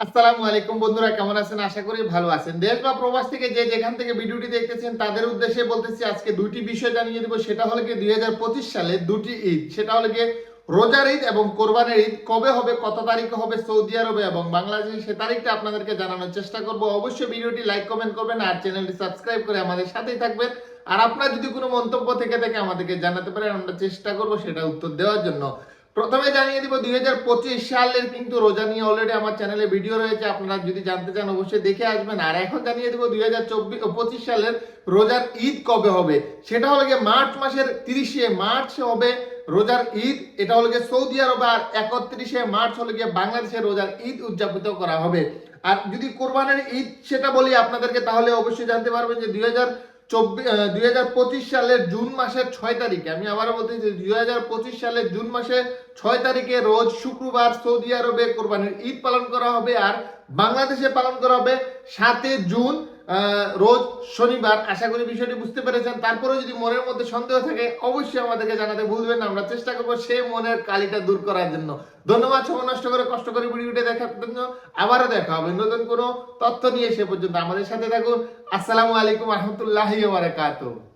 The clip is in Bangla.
আসসালামু আলাইকুম বন্ধুরা, কেমন আছেন? আশা করি ভালো আছেন। দেশ বা প্রবাস থেকে যে যেখান থেকে ভিডিওটি দেখতেছেন, তাদের উদ্দেশ্যে বলতেছি, আজকে দুটি বিষয় জানিয়ে দেবো। সেটা হলো কি দুই হাজার পঁচিশ সালে দুটি ঈদ। সেটা হলো কি রোজার ঈদ এবং কোরবানের ঈদ। কবে হবে, কত তারিখে হবে, সৌদি আরবে এবং বাংলাদেশে সে তারিখটা আপনাদেরকে জানানোর চেষ্টা করব। অবশ্যই ভিডিওটি লাইক, কমেন্ট করবেন আর চ্যানেলটি সাবস্ক্রাইব করে আমাদের সাথেই থাকবেন। আর আপনার যদি কোনো মন্তব্য থেকে থাকে, আমাদেরকে জানাতে পারেন। আমরা চেষ্টা করব সেটা উত্তর দেওয়ার জন্য। প্রথমে জানিয়ে দিব, দুই সালের কিন্তু রোজা নিয়ে অলরেডি আমার চ্যানেলে ভিডিও রয়েছে, আপনারা যদি জানতে চান অবশ্যই দেখে আসবেন। আর এখন জানিয়ে দিব, দুই হাজার পঁচিশ সালের রোজার ঈদ কবে হবে? সেটা হলো মার্চ মাসের তিরিশে মার্চ হবে রোজার ঈদ, এটা হলো সৌদি আরবে আর একত্রিশে মার্চ হলো গিয়ে বাংলাদেশে রোজার ঈদ উদযাপিত করা হবে। আর যদি কোরবানের ঈদ সেটা বলি আপনাদেরকে, তাহলে অবশ্যই জানতে পারবেন যে দুই হাজার চব্বিশ দুই সালের জুন মাসের ছয় তারিখে। আমি আবারও বলতে দুই হাজার পঁচিশ সালের জুন মাসের ছয় তারিখে রোজ শুক্রবার সৌদি আরবে কোরবানির ঈদ পালন করা হবে আর বাংলাদেশে পালন করা হবে সাতে জুন রোজ শনিবার। আশা করি বিষয়টি বুঝতে পেরেছেন। তারপরে যদি মনের মধ্যে সন্দেহ থাকে, অবশ্যই আমাদেরকে জানাতে ভুলবেন না। আমরা চেষ্টা করব সেই মনের কালিটা দূর করার জন্য। ধন্যবাদ, সময় নষ্ট করে কষ্ট করে ভিডিওটি দেখার জন্য। আবারও দেখা হবে নতুন কোনো তথ্য নিয়ে সে পর্যন্ত। আমাদের সাথে থাকুন। আসসালামু আলাইকুম আহমতুল্লাহ বারাকাতুহু।